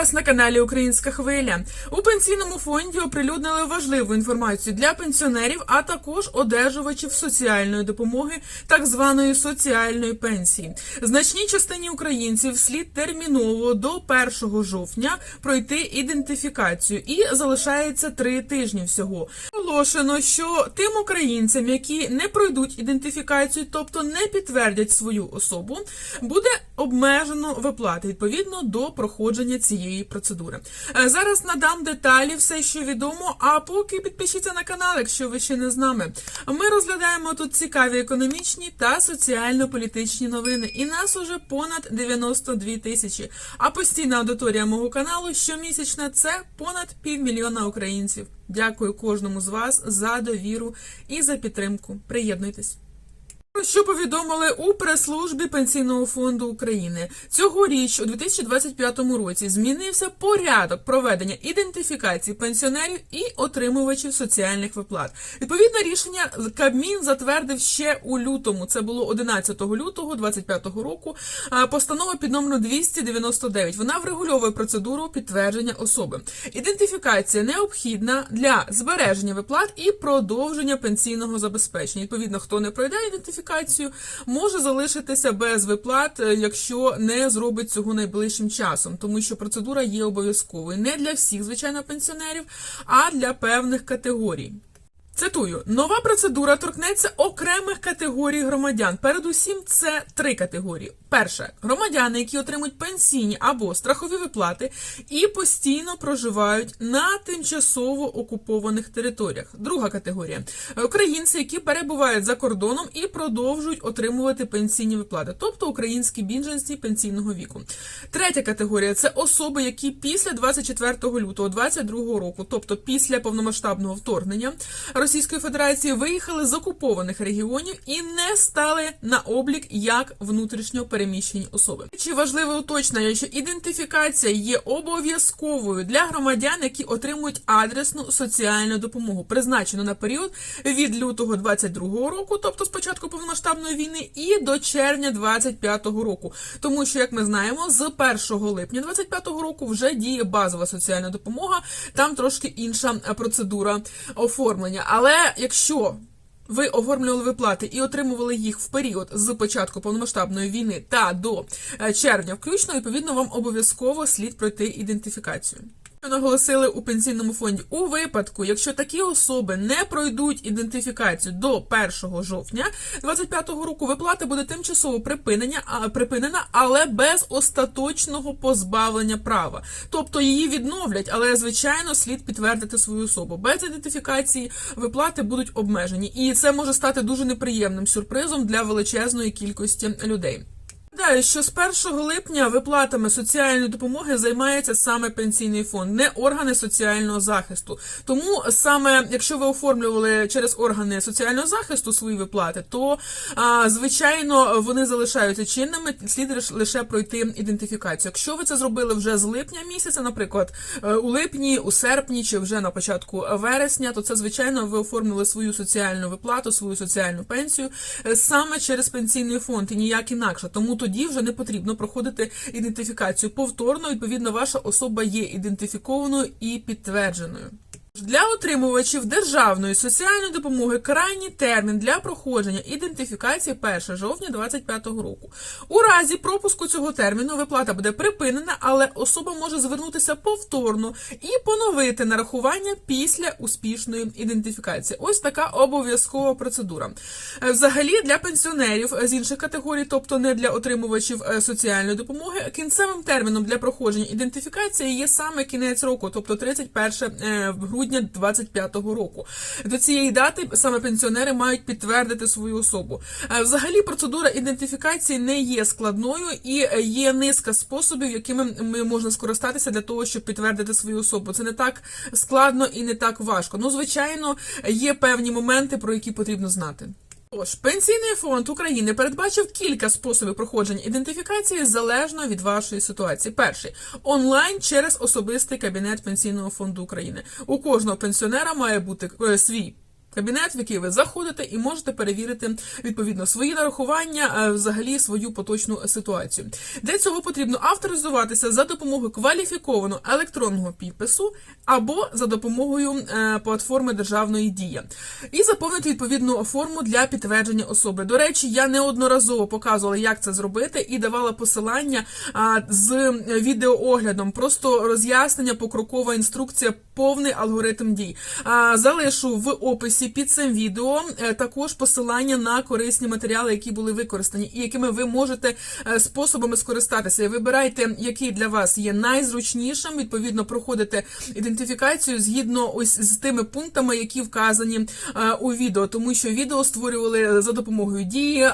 вас на каналі Українська Хвиля. У пенсійному фонді оприлюднили важливу інформацію для пенсіонерів, а також одержувачів соціальної допомоги, так званої соціальної пенсії. Значній частині українців слід терміново до 1 жовтня пройти ідентифікацію і залишається три тижні всього. Оголошено, що тим українцям, які не пройдуть ідентифікацію, тобто не підтвердять свою особу, буде обмежено виплати відповідно до проходження цієї процедури. Е, Зараз надам деталі, все, що відомо. А поки підпишіться на канал, якщо ви ще не з нами. Ми розглядаємо тут цікаві економічні та соціально-політичні новини. І нас уже понад 92 тисячі. А постійна аудиторія мого каналу щомісячна це понад півмільйона українців. Дякую кожному з вас за довіру і за підтримку. Приєднуйтесь. Що повідомили у прес-службі Пенсійного фонду України цьогоріч, у 2025 році, змінився порядок проведення ідентифікації пенсіонерів і отримувачів соціальних виплат. Відповідне рішення Кабмін затвердив ще у лютому. Це було 11 лютого 2025 року. Постанова під номером 299. Вона врегульовує процедуру підтвердження особи. Ідентифікація необхідна для збереження виплат і продовження пенсійного забезпечення. Відповідно, хто не пройде ідентифікацію, може залишитися без виплат, е, якщо не зробить цього найближчим часом, тому що процедура є обов'язковою не для всіх, звичайно, пенсіонерів, а для певних категорій. Цитую, нова процедура торкнеться окремих категорій громадян. Передусім, це три категорії. Перше громадяни, які отримують пенсійні або страхові виплати і постійно проживають на тимчасово окупованих територіях. Друга категорія українці, які перебувають за кордоном і продовжують отримувати пенсійні виплати, тобто українські біженці пенсійного віку. Третя категорія це особи, які після 24 лютого 2022 року, тобто після повномасштабного вторгнення Російської Федерації, виїхали з окупованих регіонів і не стали на облік як внутрішньо переміщені особи. Чи важливе уточнення, що ідентифікація є обов'язковою для громадян, які отримують адресну соціальну допомогу, призначену на період від лютого 22 року, тобто з початку повномасштабної війни, і до червня 25 року. Тому що, як ми знаємо, з 1 липня 25 року вже діє базова соціальна допомога. Там трошки інша процедура оформлення. Але якщо ви оформлювали виплати і отримували їх в період з початку повномасштабної війни та до е, червня, включно, відповідно, вам обов'язково слід пройти ідентифікацію. Наголосили у пенсійному фонді у випадку, якщо такі особи не пройдуть ідентифікацію до 1 жовтня 2025 року, виплата буде тимчасово припинення, а, припинена, але без остаточного позбавлення права. Тобто її відновлять, але звичайно слід підтвердити свою особу. Без ідентифікації виплати будуть обмежені, і це може стати дуже неприємним сюрпризом для величезної кількості людей. Нагадаю, що з 1 липня виплатами соціальної допомоги займається саме пенсійний фонд, не органи соціального захисту. Тому саме якщо ви оформлювали через органи соціального захисту свої виплати, то а, звичайно вони залишаються чинними. Слід лише пройти ідентифікацію. Якщо ви це зробили вже з липня місяця, наприклад, е, у липні, у серпні чи вже на початку вересня, то це звичайно ви оформили свою соціальну виплату, свою соціальну пенсію е, саме через пенсійний фонд і ніяк інакше. Тому тоді вже не потрібно проходити ідентифікацію повторно. Відповідно, ваша особа є ідентифікованою і підтвердженою. Для отримувачів державної соціальної допомоги крайній термін для проходження ідентифікації 1 жовтня 2025 року. У разі пропуску цього терміну виплата буде припинена, але особа може звернутися повторно і поновити нарахування після успішної ідентифікації. Ось така обов'язкова процедура. Е, Взагалі для пенсіонерів з інших категорій, тобто не для отримувачів е, соціальної допомоги, кінцевим терміном для проходження ідентифікації є саме кінець року, тобто 31 е, грудня 2025 року. До цієї дати саме пенсіонери мають підтвердити свою особу. Е, Взагалі процедура ідентифікації не є складною і е, є низка способів, якими ми можна скористатися для того, щоб підтвердити свою особу. Це не так складно і не так важко. Ну, звичайно, є певні моменти, про які потрібно знати. Тож, пенсійний фонд України передбачив кілька способів проходження ідентифікації залежно від вашої ситуації. Перший онлайн через особистий кабінет пенсійного фонду України. У кожного пенсіонера має бути е, свій Кабінет, в який ви заходите, і можете перевірити відповідно свої нарахування, е, взагалі свою поточну ситуацію. Для цього потрібно авторизуватися за допомогою кваліфікованого електронного підпису або за допомогою е, платформи державної дія, і заповнити відповідну форму для підтвердження особи. До речі, я неодноразово показувала, як це зробити, і давала посилання з відеооглядом, просто роз'яснення, покрокова інструкція, повний алгоритм дій. Залишу в описі під цим відео е, також посилання на корисні матеріали, які були використані, і якими ви можете е, способами скористатися. Вибирайте, який для вас є найзручнішим. Відповідно, проходите ідентифікацію згідно ось з тими пунктами, які вказані е, у відео, тому що відео створювали за допомогою дії,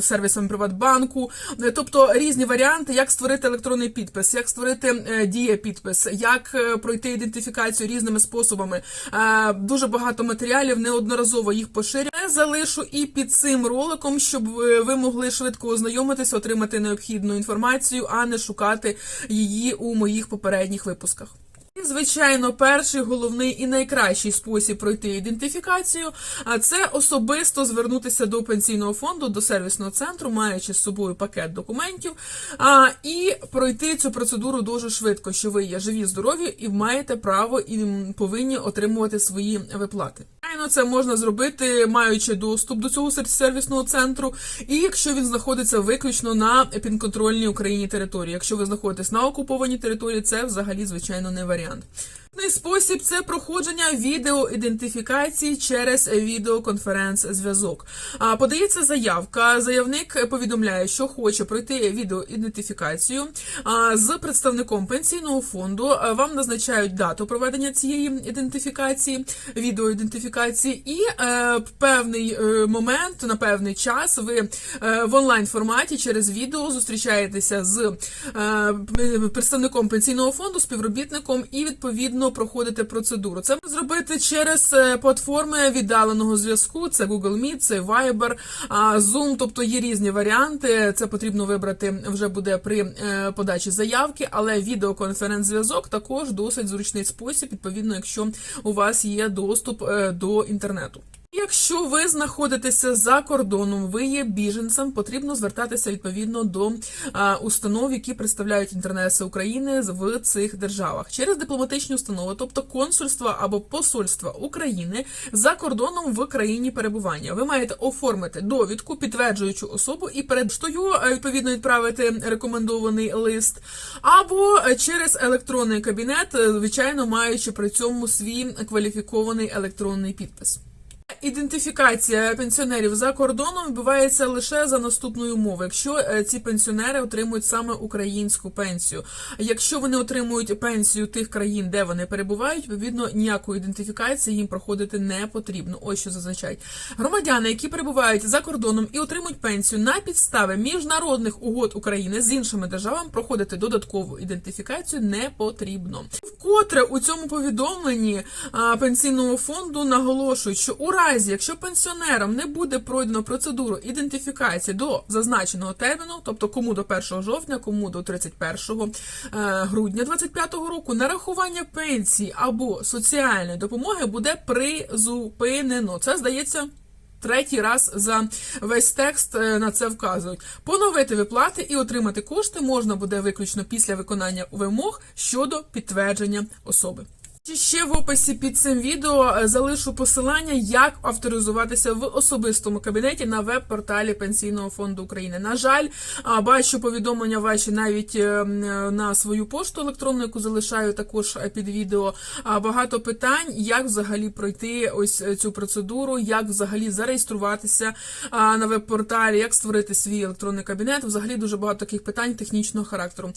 сервісами Приватбанку, тобто різні варіанти, як створити електронний підпис, як створити дія підпис, як пройти ідентифікацію різними способами. Дуже багато матеріалів, неодноразово їх поширюю. Залишу і під цим роликом, щоб е, ви могли швидко ознайомитися, отримати необхідну інформацію, а не шукати її у моїх попередніх випусках. І, Звичайно, перший головний і найкращий спосіб пройти ідентифікацію це особисто звернутися до пенсійного фонду, до сервісного центру, маючи з собою пакет документів, і пройти цю процедуру дуже швидко, що ви є живі, здорові і маєте право і повинні отримувати свої виплати. Звичайно, це можна зробити, маючи доступ до цього сервісного центру, і якщо він знаходиться виключно на підконтрольній Україні території. Якщо ви знаходитесь на окупованій території, це взагалі звичайно не варіант. Спосіб це проходження відеоідентифікації через відеоконференц-зв'язок. Подається заявка. Заявник повідомляє, що хоче пройти відеоідентифікацію з представником пенсійного фонду. Вам назначають дату проведення цієї ідентифікації, відеоідентифікації, і е, в певний е, момент на певний час ви е, в онлайн форматі через відео зустрічаєтеся з е, представником пенсійного фонду, співробітником і відповідно проходите процедуру. Це зробити через е, платформи віддаленого зв'язку. Це Google Meet, це Viber, Zoom, тобто є різні варіанти. Це потрібно вибрати вже буде при е, подачі заявки, але відеоконференц-зв'язок також досить зручний спосіб, відповідно, якщо у вас є доступ е, до інтернету. Якщо ви знаходитеся за кордоном, ви є біженцем, потрібно звертатися відповідно до установ, які представляють інтереси України в цих державах через дипломатичні установи, тобто консульства або посольства України за кордоном в країні перебування. Ви маєте оформити довідку, підтверджуючу особу, і перед штою е, відповідно відправити рекомендований лист, або е, через електронний кабінет, е, звичайно, маючи при цьому свій кваліфікований електронний підпис. Ідентифікація пенсіонерів за кордоном відбувається лише за наступною умовою, якщо е, ці пенсіонери отримують саме українську пенсію. Якщо вони отримують пенсію тих країн, де вони перебувають, відповідно ніякої ідентифікації їм проходити не потрібно. Ось що зазначають громадяни, які перебувають за кордоном і отримують пенсію на підстави міжнародних угод України з іншими державами, проходити додаткову ідентифікацію не потрібно. Вкотре у цьому повідомленні пенсійного фонду наголошують, що у разі, якщо пенсіонерам не буде пройдено процедуру ідентифікації до зазначеного терміну, тобто кому до 1 жовтня, кому до 31 е, грудня 2025 року, нарахування пенсії або соціальної допомоги буде призупинено. Це здається. Третій раз за весь текст е, на це вказують. Поновити виплати і отримати кошти можна буде виключно після виконання вимог щодо підтвердження особи. Ще в описі під цим відео е, залишу посилання, як авторизуватися в особистому кабінеті на веб-порталі Пенсійного фонду України. На жаль, бачу повідомлення ваші навіть е, е, на свою пошту електронну, яку залишаю також під відео. Багато питань, як взагалі пройти ось цю процедуру, як взагалі зареєструватися на веб-порталі, як створити свій електронний кабінет. Взагалі дуже багато таких питань технічного характеру.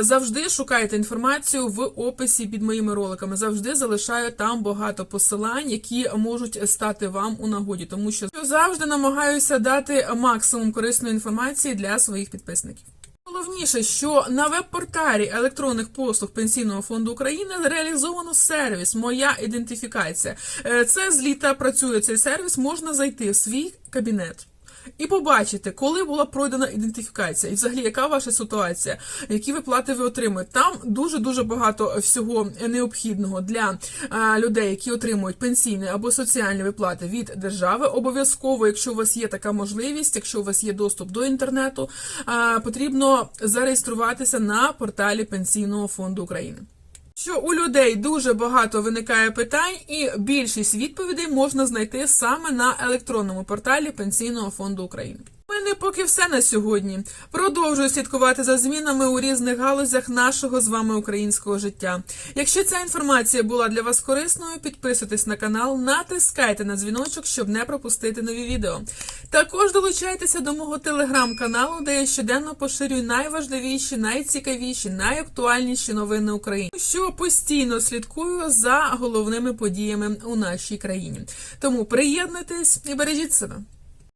Завжди шукайте інформацію в описі під моїми роликами. Завжди залишаю там багато посилань, які можуть стати вам у нагоді, тому що завжди намагаюся дати максимум корисної інформації для своїх підписників. Головніше, що на веб-порталі електронних послуг Пенсійного фонду України реалізовано сервіс Моя ідентифікація. Е, Це з літа працює цей сервіс. Можна зайти в свій кабінет. І побачите, коли була пройдена ідентифікація, і взагалі яка ваша ситуація, які виплати ви отримуєте. Там дуже дуже багато всього необхідного для людей, які отримують пенсійні або соціальні виплати від держави. Обов'язково, якщо у вас є така можливість, якщо у вас є доступ до інтернету, потрібно зареєструватися на порталі Пенсійного фонду України. Що у людей дуже багато виникає питань, і більшість відповідей можна знайти саме на електронному порталі Пенсійного фонду України. Мене поки все на сьогодні. Продовжую слідкувати за змінами у різних галузях нашого з вами українського життя. Якщо ця інформація була для вас корисною, підписуйтесь на канал, натискайте на дзвіночок, щоб не пропустити нові відео. Також долучайтеся до мого телеграм-каналу, де я щоденно поширюю найважливіші, найцікавіші, найактуальніші новини України, що постійно слідкую за головними подіями у нашій країні. Тому приєднуйтесь і бережіть себе.